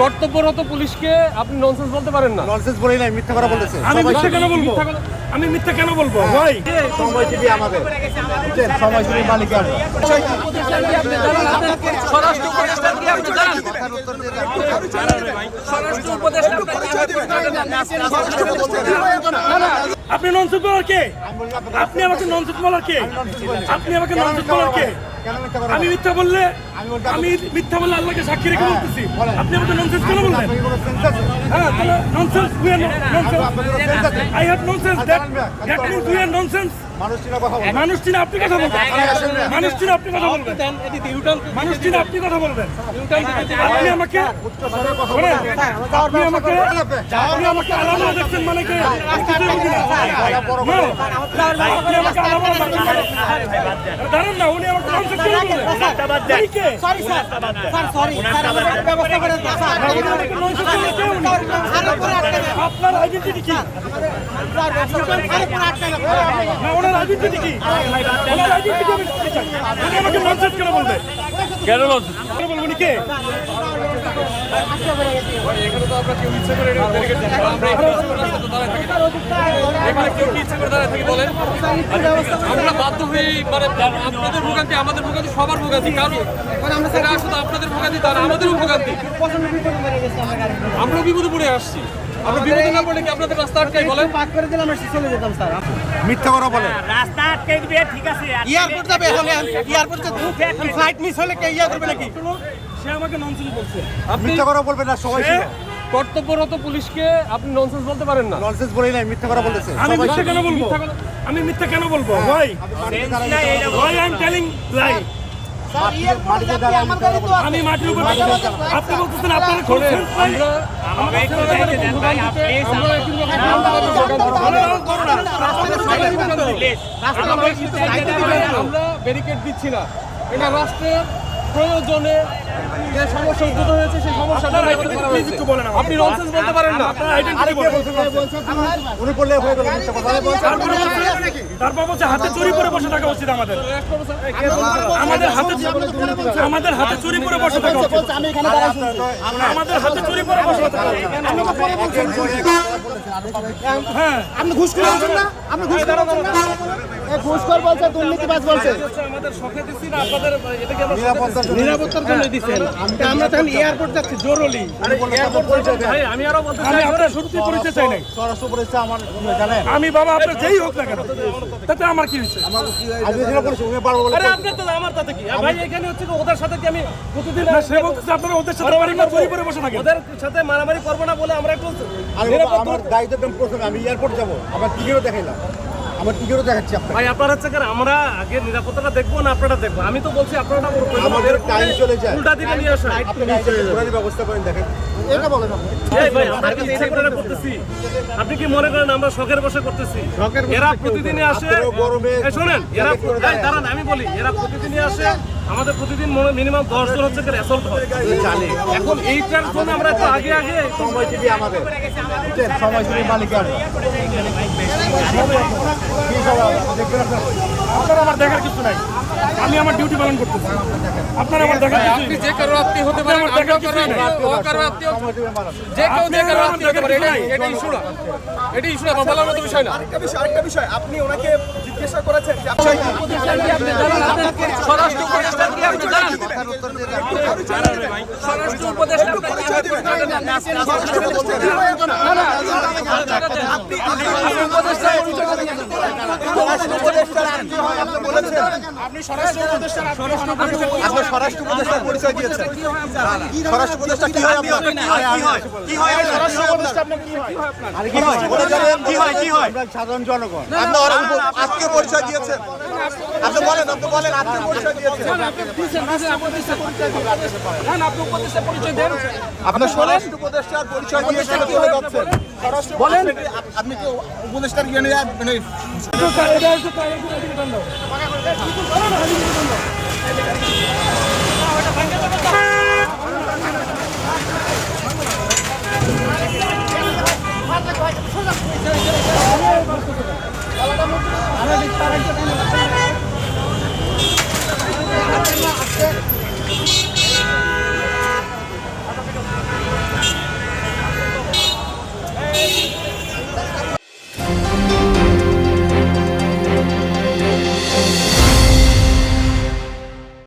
কর্তব্যরত পুলিশকে আপনি ননসেন্স বলতে পারেন না। ননসেন্স বলি নাই মিথ্যা কথা বলতেছে। আমি মিথ্যা কেন বলব? আমি মিথ্যা কেন বলব? ভাই। সময় টিভি আমাদের। বুঝছেন? সময় টিভি মালিক আমরা স্বরাষ্ট্র উপদেষ্টা কি আপনি জানেন স্বরাষ্ট্র উপদেষ্টা আপনি ননসেন্স বলার কে? আপনি আমাকে ননসেন্স বলার কে? আপনি আমাকে ননসেন্স বলার কে? আমি মিথ্যা বললে আমি মিথ্যা বললে আল্লাহকে সাক্ষী রেখে বলতেছি। বলেন। আপনি আমাকে ননসেন্স কেন বললেন? হ্যাঁ তাহলে nonsense we are nonsense I have nonsense that that means we are nonsense মানুষ চিনা কথা বলে মানুষ চিনে আপনি কথা বলবেন। মানুষ চিনে আপনি কথা বলবেন। মানুষ চিনে আপনি কথা বলবেন। আপনি আমাকে আপনি আমাকে আপনি আমাকে আলামা দেখছেন মানে কি? আপনি আমাকে আলামা দেখছেন মানে- দাঁড়ান না উনি আমাকে করে? আপনার আইডেন্টিটি কি ওনার আইডেন্টিটি কি ওনার আইডেন্টিটি উনি আমাকে ননসেন্স কেন বলবে কেন ননসেন্স কেন বলব উনি কে এখানে তো আমরা কেউ ইচ্ছা করে ব্যারিকেড দিই না। আমরা এখানে কেউ কি ইচ্ছা করে দাঁড়ায় থাকি বলেন? আমরা বাধ্য হয়ে মানে আপনাদের ভোগান্তি আমাদের ভোগান্তি সবার ভোগান্তি কারণ এটা শুধু আপনাদের ভোগান্তি তার আমাদেরও ভোগান্তি। আমরাও বিপদে পড়ে আসছি। আমরা বিপদে না পড়লে কি আপনাদের রাস্তা আটকাই বলেন? পাক করে দিলে আমরা চলে যেতাম স্যার। মিথ্যা কথা বলে। রাস্তা আটকে দিবে ঠিক আছে। এয়ারপোর্ট যাবে এখন এয়ারপোর্ট ফ্লাইট মিস হলে কে ইয়া করবে নাকি? সে আমাকে ননসেন্স বলছে। মিথ্যা কথা বলবেন না সবাই কর্তব্যরত পুলিশকে আপনি ননসেন্স বলতে পারেন না। ননসেন্স বলি নাই মিথ্যা কথা বলতেছে। আমি মিথ্যা কেন বলব? আমি মিথ্যা কেন বলব? ভাই ভাই আই এম টেলিং লাই। আমি মাটির উপর আপনি বলতেছেন আপনার আমরা ব্যারিকেড দিচ্ছি না। এটা রাষ্ট্রের প্রয়োজনে যে সমস্যা উদ্ভূত হয়েছে সেই সমস্যাটা আপনি ননসেন্স বলতে পারেন না। আপনার আইডেন্টিটি বলেন। উনি বললে হয়ে গেল তারপরে বলছে হাতে চুরি করে বসে থাকা উচিত আমাদের। আমাদের হাতে আমাদের হাতে চুরি করে বসে থাকা উচিত। আমি এখানে দাঁড়াইছি আমাদের হাতে চুরি করে বসে থাকা উচিত। হ্যাঁ। আপনি ঘুষ করে বলছেন না? আপনি ঘুষ করে বলছেন না? করে বলছে দুর্নীতিবাজ বলছে। আমাদের শখে দিচ্ছি না আপনাদের এটাকে আমরা নিরাপত্তার জন্য দিচ্ছেন। আমরা তখন এয়ারপোর্ট যাচ্ছি জরুরি। আমি আরও বলতে শুরুতে পরিচয় চাই নাই। স্বরাষ্ট্র উপদেষ্টা আমার জানেন। আমি বাবা আপনার যেই হোক না কেন তাতে আমার কি হয়েছে? আজকে যেটা বলেছে উনি পারব বলে আরে আপনার তো আমার তাতে কি? ভাই এখানে হচ্ছে কি ওদের সাথে কি আমি প্রতিদিন না সে বলতেছে আপনারা ওদের সাথে বসে থাকেন ওদের সাথে মারামারি করব না বলে আমরা একটু আমার প্রথমে আমি এয়ারপোর্ট যাব। আমার টিকিটও দেখাইলাম? আমার টিকিটও দেখাচ্ছি আপনাকে। ভাই আপনার হচ্ছে কি আমরা আগে নিরাপত্তাটা দেখব না আপনারা দেখব? আমি তো বলছি আপনারা আমাদের টাইম চলে যায়। উল্টা দিকে নিয়ে আসেন। আপনি ব্যবস্থা করেন দেখেন। এটা বলেন ভাই আমরা কি ইচ্ছা করে করতেছি। আপনি কি মনে করেন আমরা শখের বসে করতেছি? এরা প্রতিদিনই আসে। গরমে শোনেন এরা দাঁড়ান আমি বলি এরা প্রতিদিনই আসে। আমাদের প্রতিদিন মিনিমাম দশ জন হচ্ছে অ্যাসল্ট হয়। এখন এইটার জন্য আমরা একটু আগে আগে সময় আমাদের। সময় মালিক আপনারা আমার দেখার কিছু নাই আমি আমার ডিউটি পালন করতেছি আপনার আমার দেখার কিছু আপনি যে কারও আপনি হতে পারেন আমার দেখার কিছুই নাই। আপনি ও কারও মালিক যে কেউ যে কারও আত্মীয় হতে পারে দেখার এটা এটা ইস্যু না এটা ইস্যু না বলার মতো বিষয় না আরেকটা বিষয় আরেকটা বিষয় আপনি ওনাকে জিজ্ঞাসা করেছেন যে আপনি স্বরাষ্ট্র উপদেষ্টা কি আপনি জানেন স্বরাষ্ট্র উপদেষ্টা আপনি স্বরাষ্ট্র উপদেষ্টার আপনি স্বরাষ্ট্র উপদেষ্টার পরিচয় দিয়েছেন স্বরাষ্ট্র উপদেষ্টা কি হয় আপনার কি হয় স্বরাষ্ট্র উপদেষ্টা আপনার কি হয় কি হয় কি হয় কি হয় সাধারণ জনগণ আপনি আজকে পরিচয় দিয়েছেন আপনি বলেন আপনি বলেন আপনি পরিচয় দিয়েছেন আপনার স্বরাষ্ট্র উপদেষ্টার পরিচয় দিয়েছেন যাচ্ছেন বলেন। আপনি কি উপদেষ্টার জ্ঞানে? মানে এটা